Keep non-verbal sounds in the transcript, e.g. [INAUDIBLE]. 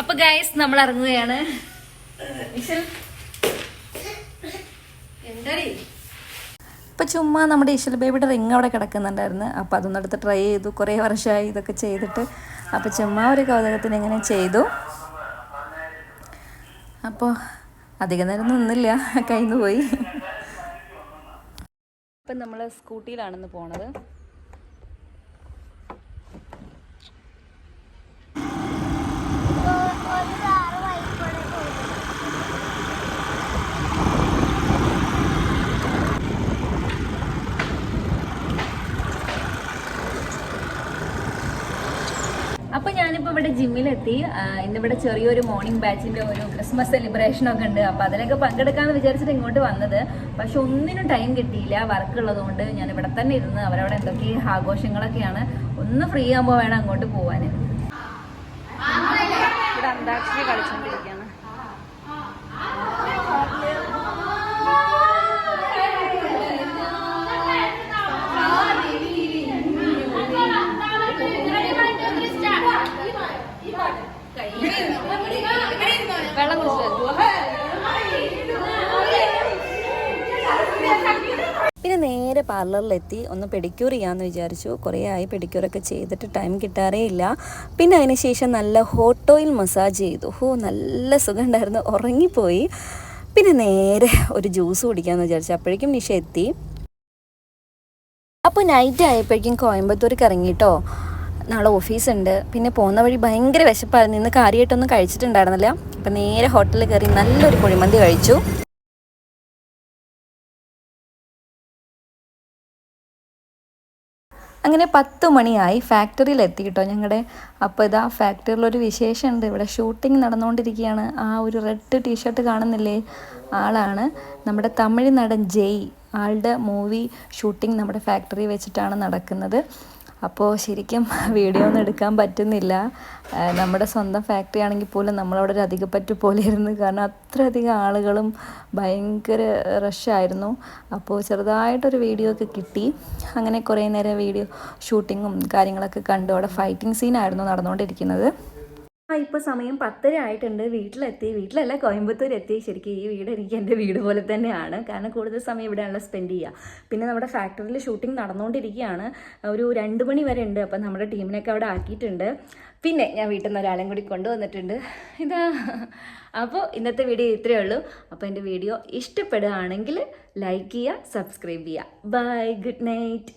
അപ്പൊ ഗൈസ് നമ്മൾ ഇറങ്ങുകയാണ്. ഇപ്പൊ എന്താടി? ഇപ്പം ചുമ്മാ നമ്മുടെ ഈശ്വൽ ബേബിയുടെ റിങ് അവിടെ കിടക്കുന്നുണ്ടായിരുന്നു. അപ്പോൾ അതൊന്നും എടുത്ത് ട്രൈ ചെയ്തു. കുറേ വർഷമായി ഇതൊക്കെ ചെയ്തിട്ട്. അപ്പോൾ ചുമ്മാ ഒരു കൗതുകത്തിന് ഇങ്ങനെ ചെയ്തു. അപ്പോൾ അധികം നേരം നിന്നില്ല. കയ്യിൽ നിന്ന് പോയി. ഇപ്പം നമ്മൾ സ്കൂട്ടിയിലാണെന്ന് പോണത്. അപ്പൊ ഞാനിപ്പോ ഇവിടെ ജിമ്മിലെത്തി ഇന്നിവിടെ ചെറിയൊരു മോർണിംഗ് ബാച്ചിന്റെ ഒരു ക്രിസ്മസ് സെലിബ്രേഷൻ ഒക്കെ ഉണ്ട്. അപ്പൊ അതിനൊക്കെ പങ്കെടുക്കാന്ന് വിചാരിച്ചിട്ട് ഇങ്ങോട്ട് വന്നത്. പക്ഷെ ഒന്നിനും ടൈം കിട്ടിയില്ല. വർക്ക് ഉള്ളതുകൊണ്ട് ഞാൻ ഇവിടെ തന്നെ ഇരുന്ന് അവരവിടെ എന്തൊക്കെ ആഘോഷങ്ങളൊക്കെയാണ്. ഒന്ന് ഫ്രീ ആകുമ്പോൾ വേണം അങ്ങോട്ട് പോവാന്. ഇവിടെ അന്താക്ഷരി കളിച്ചുകൊണ്ടിരിക്കുകയാണ് വെള്ളം പിന്നെ നേരെ പാർലറിലെത്തി ഒന്ന് പെഡിക്യൂർ ചെയ്യാമെന്ന് വിചാരിച്ചു. കുറേ ആയി പെഡിക്യൂറൊക്കെ ചെയ്തിട്ട് ടൈം കിട്ടാറേ ഇല്ല. പിന്നെ അതിന് ശേഷം നല്ല ഹോട്ട് ഓയിൽ മസാജ് ചെയ്തു. ഹോ നല്ല സുഖം ഉണ്ടായിരുന്നു ഉറങ്ങിപ്പോയി. പിന്നെ നേരെ ഒരു ജ്യൂസ് കുടിക്കാമെന്ന് വിചാരിച്ചു. അപ്പോഴേക്കും നിഷ എത്തി. അപ്പോൾ നൈറ്റ് ആയപ്പോഴേക്കും കോയമ്പത്തൂർക്ക് ഇറങ്ങിട്ടോ നാളെ ഓഫീസുണ്ട്. പിന്നെ പോകുന്ന വഴി ഭയങ്കര വിശപ്പായിരുന്നു. ഇന്ന് കാര്യമായിട്ടൊന്നും കഴിച്ചിട്ടുണ്ടായിരുന്നില്ല. അപ്പം നേരെ ഹോട്ടലിൽ കയറി നല്ലൊരു കുഴിമന്തി കഴിച്ചു. അങ്ങനെ പത്ത് മണിയായി ഫാക്ടറിയിൽ എത്തി കേട്ടോ ഞങ്ങളുടെ അപ്പോൾ ഇതാ ഫാക്ടറിയിലൊരു വിശേഷമുണ്ട്. ഇവിടെ ഷൂട്ടിംഗ് നടന്നുകൊണ്ടിരിക്കുകയാണ്. ആ ഒരു റെഡ് ടീഷർട്ട് കാണുന്നില്ലേ? ആളാണ്. നമ്മുടെ തമിഴ് നടൻ ജയ്. ആളുടെ മൂവി ഷൂട്ടിംഗ് നമ്മുടെ ഫാക്ടറി വെച്ചിട്ടാണ് നടക്കുന്നത്. അപ്പോൾ ശരിക്കും [LAUGHS] വീഡിയോ ഒന്നും എടുക്കാൻ പറ്റുന്നില്ല. നമ്മുടെ സ്വന്തം ഫാക്ടറി ആണെങ്കിൽ പോലും നമ്മളവിടെ ഒരു അധികപ്പറ്റു പോലെ ഇരുന്നു കാരണം അത്രയധികം ആളുകളും ഭയങ്കര റഷായിരുന്നു അപ്പോൾ ചെറുതായിട്ടൊരു വീഡിയോ ഒക്കെ കിട്ടി. അങ്ങനെ കുറേ നേരം വീഡിയോ ഷൂട്ടിങ്ങും കാര്യങ്ങളൊക്കെ കണ്ടു. അവിടെ ഫൈറ്റിംഗ് സീനായിരുന്നു നടന്നുകൊണ്ടിരിക്കുന്നത്. ആ ഇപ്പോൾ സമയം പത്തര ആയിട്ടുണ്ട്. വീട്ടിലെത്തി. വീട്ടിലല്ല കോയമ്പത്തൂർ എത്തി ശരിക്കും ഈ വീട് എനിക്ക് എന്റെ വീട് പോലെ തന്നെയാണ്. കാരണം കൂടുതൽ സമയം ഇവിടെയാണല്ലോ സ്പെൻഡ് ചെയ്യുക. പിന്നെ നമ്മുടെ ഫാക്ടറിയിൽ ഷൂട്ടിംഗ് നടന്നുകൊണ്ടിരിക്കുകയാണ് ഒരു രണ്ട് മണി വരെ ഉണ്ട്. അപ്പം നമ്മുടെ ടീമിനൊക്കെ അവിടെ ആക്കിയിട്ടുണ്ട്. പിന്നെ ഞാൻ വീട്ടിൽ നിന്ന് ഒരാളെയും കൂടി കൊണ്ടുവന്നിട്ടുണ്ട്. ഇതാ. അപ്പോൾ ഇന്നത്തെ വീഡിയോ ഇത്രയേ ഉള്ളൂ. അപ്പോൾ എന്റെ വീഡിയോ ഇഷ്ടപ്പെടുകയാണെങ്കിൽ ലൈക്ക് ചെയ്യുക സബ്സ്ക്രൈബ് ചെയ്യുക. Bye good night